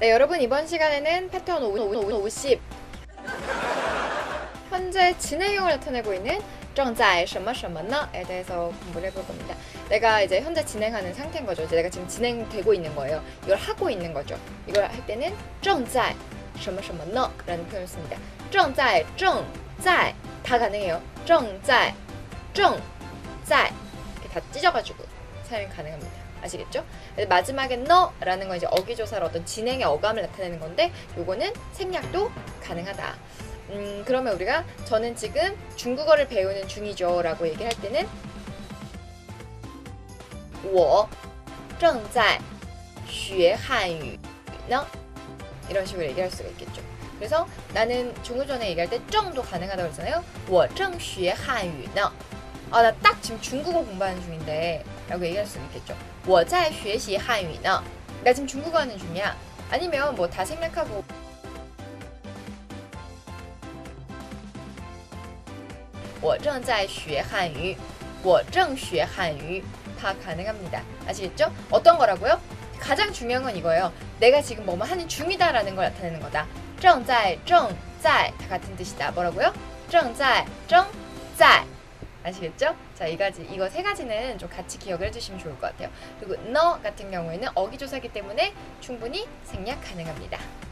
네, 여러분 이번 시간에는 패턴 50 현재 진행형을 나타내고 있는 正在什么什么呢? 에 대해서 공부를 해볼 겁니다. 내가 이제 현재 진행하는 상태인 거죠. 이제 내가 지금 진행되고 있는 거예요. 이걸 하고 있는 거죠. 이걸 할 때는 正在什么什么呢? 라는 표현을 씁니다. 正在,正在다 가능해요. 正在,正在 이렇게 다 찢어가지고 사용이 가능합니다. 아시겠죠? 그래서 마지막에 너라는 건 이제 어기조사로 어떤 진행의 어감을 나타내는 건데 요거는 생략도 가능하다. 음, 그러면 우리가 저는 지금 중국어를 배우는 중이죠 라고 얘기할 때는 我正在学汉语呢 이런 식으로 얘기할 수가 있겠죠. 그래서 나는 중국전에 얘기할 때 정도 가능하다고 했잖아요. 我正学汉语呢 아, 나 딱 지금 중국어 공부하는 중인데 라고 얘기할 수 있겠죠. 我在学习汉语呢. 나 지금 중국어 하는 중이야. 아니면 뭐 다 생략하고 我正在学汉语.我正学汉语. 다 가능합니다. 아시겠죠? 어떤 거라고요? 가장 중요한 건 이거예요. 내가 지금 뭐뭐 하는 중이다라는 걸 나타내는 거다. 正在,正在다 같은 뜻이다. 뭐라고요? 正在,正在 아시겠죠? 자, 이 가지, 이거 세 가지는 좀 같이 기억을 해주시면 좋을 것 같아요. 그리고 너 같은 경우에는 어기조사기 때문에 충분히 생략 가능합니다.